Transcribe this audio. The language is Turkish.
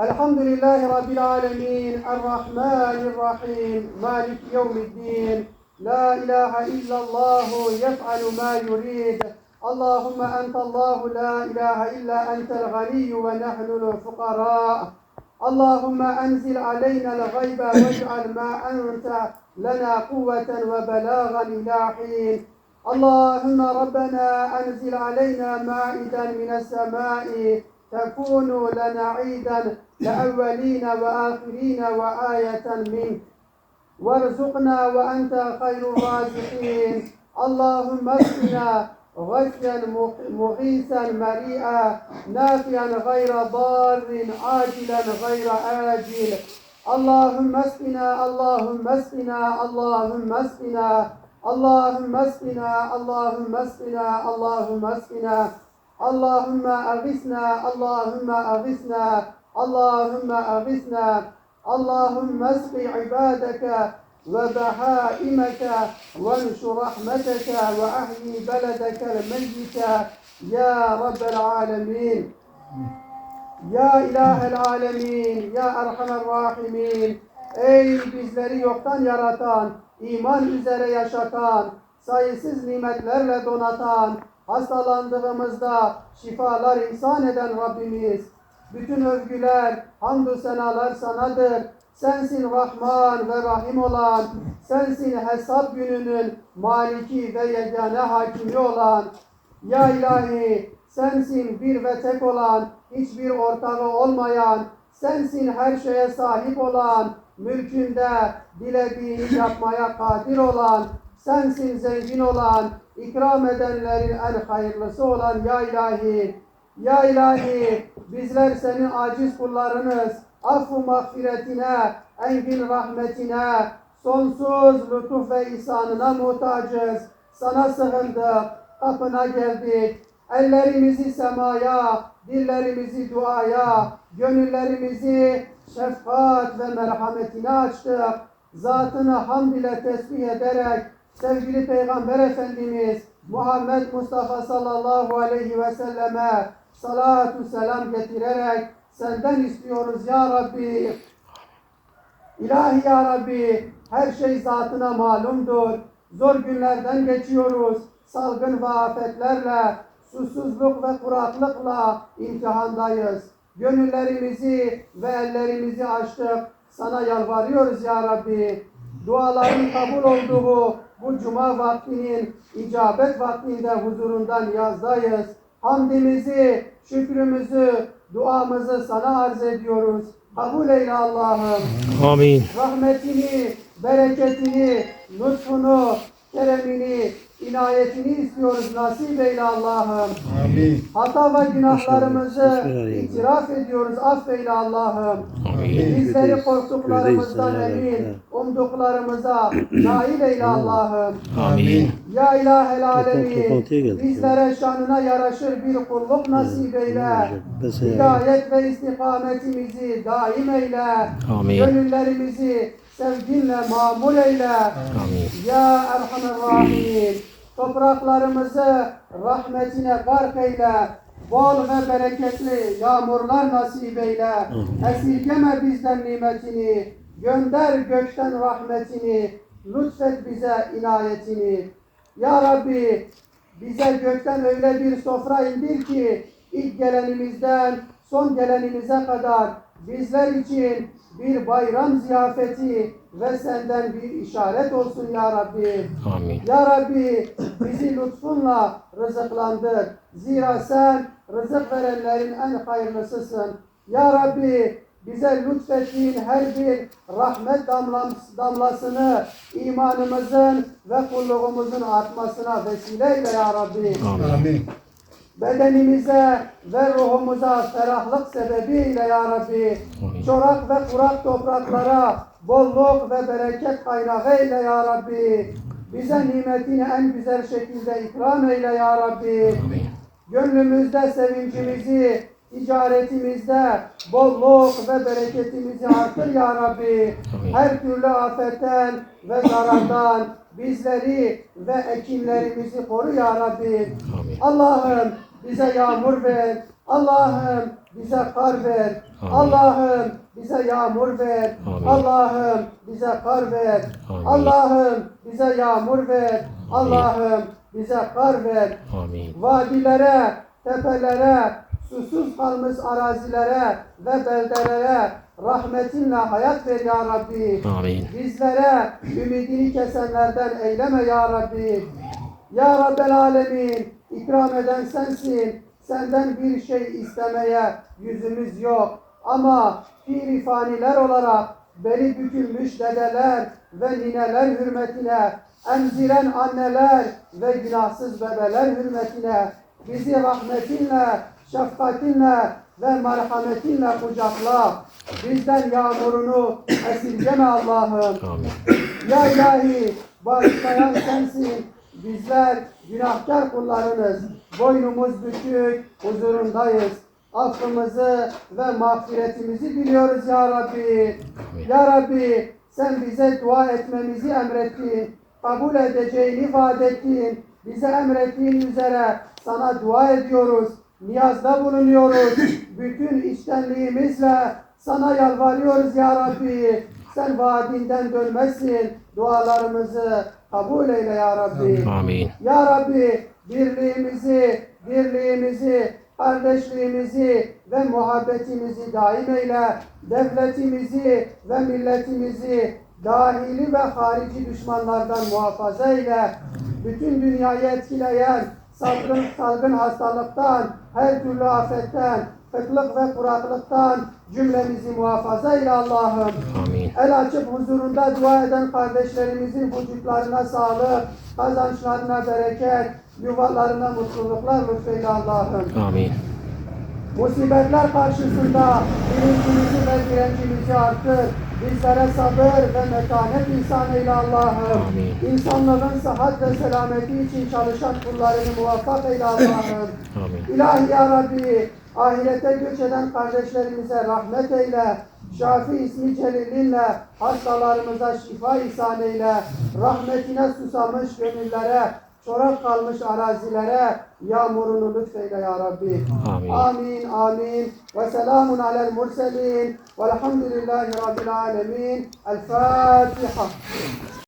الحمد لله رب العالمين الرحمن الرحيم مالك يوم الدين لا إله إلا الله يفعل ما يريد. اللهم أنت الله لا إله إلا أنت الغني ونحن الفقراء. اللهم أنزل علينا الغيب واجعل ما أنت لنا قوة وبلاغا إلى حين. اللهم ربنا أنزل علينا مائدا من السماء تكون لنا عيدا لأولين وآخرين وآية منك. وارزقنا وأنت خير الرازقين. اللهم اسقنا غثيا مغيثا مريئا نافعا غير ضار عاجلا غير آجل. اللهم اسقنا اللهم اسقنا اللهم اسقنا اللهم اسقنا اللهم اسقنا اللهم اسقنا. Allahümme agisna, Allahümme agisna, Allahümme agisna, Allahümme esqi ibadeke ve behaimeke ve nşu rahmeteke ve ahyi beledekel meyyite ya Rabbel alemin. Ya İlahel alemin, ya Erhamer rahimin. Ey bizleri yoktan yaratan, iman üzere yaşatan, sayısız nimetlerle donatan, hastalandığımızda şifalar ihsan eden Rabbimiz, bütün övgüler, hamdü senalar sanadır. Sensin Rahman ve Rahim olan, sensin hesap gününün maliki ve yegane hakimi olan, ya ilahi sensin bir ve tek olan, hiçbir ortağı olmayan, sensin her şeye sahip olan, mülkünde dilediğini yapmaya kadir olan, sensin zengin olan, ikram edenlerin en hayırlısı olan ya ilahi. Ya ilahi bizler senin aciz kullarınız. Affu mağfiretine, engin rahmetine, sonsuz lütuf ve ihsanına muhtacız. Sana sığındık, kapına geldik. Ellerimizi semaya, dillerimizi duaya, gönüllerimizi şefkat ve merhametine açtık. Zatını hamd ile tesbih ederek sevgili Peygamber Efendimiz Muhammed Mustafa sallallahu aleyhi ve selleme salatu selam getirerek senden istiyoruz ya Rabbi. İlahi ya Rabbi her şey zatına malumdur. Zor günlerden geçiyoruz. Salgın ve afetlerle, susuzluk ve kuraklıkla imtihandayız. Gönüllerimizi ve ellerimizi açtık. Sana yalvarıyoruz ya Rabbi. Duaların kabul olduğu bu cuma vaktinin icabet vaktinde huzurundan yazdayız. Hamdimizi, şükrümüzü, duamızı sana arz ediyoruz. Kabul eyle Allah'ım Amin. rahmetini, bereketini, lütfunu, keremini, inayetini istiyoruz. Nasip eyle Allah'ım. Amin. Hata ve günahlarımızı itiraf ediyoruz. Affeyle Allah'ım. Bizleri korktuklarımızdan emin, umduklarımıza nail eyle Allah'ım. Amin. Ya ilahel alemin, bizlere şanına yaraşır bir kulluk nasip eyle. Hidayet ve istikametimizi daim eyle. Amin. Gönüllerimizi sevginle mamul eyle. Amin. Ya Erhamer Rahim, topraklarımızı rahmetine gark eyle. Bol ve bereketli yağmurlar nasip eyle. Esirgeme bizden nimetini. Gönder gökten rahmetini. Lütfet bize inayetini. Ya Rabbi bize gökten öyle bir sofra indir ki ilk gelenimizden son gelenimize kadar bizler için bir bayram ziyafeti ve senden bir işaret olsun ya Rabbi. Amin. Ya Rabbi bizi lütfunla rızıklandır. Zira sen rızık verenlerin en hayırlısısın. Ya Rabbi bize lütfettiğin her bir rahmet damlasını imanımızın ve kulluğumuzun artmasına vesile eyle ya Rabbi Amin. Amin. Bedenimize ve ruhumuza ferahlık sebebiyle ya Rabbi. Çorak ve kurak topraklara bolluk ve bereket kaynağı eyle ya Rabbi. Bize nimetini en güzel şekilde ikram eyle ya Rabbi. Gönlümüzde sevincimizi, ticaretimizde bolluk ve bereketimizi artır ya Rabbi. Her türlü afetten ve zarardan bizleri ve ekinlerimizi koru ya Rabbi. Allah'ım bize yağmur ver, Allah'ım bize kar ver. Allah'ım bize yağmur ver. Allah'ım bize kar ver. Allah'ım bize yağmur ver. Allah'ım bize kar ver. Amin. Vadilere, tepelere, susuz kalmış arazilere ve beldelere rahmetinle hayat ver ya Rabbi. Amin. Bizlere ümidini kesenlerden eyleme ya Rabbi. Ya Rabbel Alemin, ikram eden sensin. Senden bir şey istemeye yüzümüz yok. Ama piri faniler olarak beli bükülmüş dedeler ve nineler hürmetine, emziren anneler ve günahsız bebeler hürmetine bizi rahmetinle, şefkatinle ve merhametinle kucakla. Bizden yağmurunu esirgeme Allah'ım. Ya ilahi bağışlayan sensin. Bizler günahkar kullarınız. Boynumuz bükük, huzurundayız. Affımızı ve mağfiretimizi biliyoruz ya Rabbi. Ya Rabbi sen bize dua etmemizi emrettin. Kabul edeceğini vaat ettin. Bize emrettiğin üzere sana dua ediyoruz. Niyazda bulunuyoruz. Bütün içtenliğimizle sana yalvarıyoruz ya Rabbi. Sen vaadinden dönmezsin. Dualarımızı kabul eyle ya Rabbi. Amin. Ya Rabbi birliğimizi, dirliğimizi, kardeşliğimizi ve muhabbetimizi daim eyle. Devletimizi ve milletimizi dahili ve harici düşmanlardan muhafaza eyle. Bütün dünyayı etkileyen salgın, salgın hastalıktan, her türlü afetten, kıtlık ve kuraklıktan cümlemizi muhafaza eyle Allah'ım. Amin. El açıp huzurunda dua eden kardeşlerimizin vücutlarına sağlık, kazançlarına bereket, yuvalarına mutluluklar lütfeyle Allah'ım. Amin. Musibetler karşısında bilincimizi ve direncimizi artır. Bizlere sabır ve metanet ihsan eyle Allah'ım. Amin. İnsanlığın sıhhat ve selameti için çalışan kullarını muvaffak eyle Allah'ım. İlahi ya Rabbi, ahirete göç eden kardeşlerimize rahmet eyle. Şafi ismi celilinle hastalarımıza şifa ihsan eyle. Rahmetine susamış gönüllere, çorak kalmış arazilere yağmurunu lütfeyle ya Rabbi. Amin. Amin, amin. Ve selamun alel murselin. Velhamdülillahi Rabbil alemin. El Fatiha.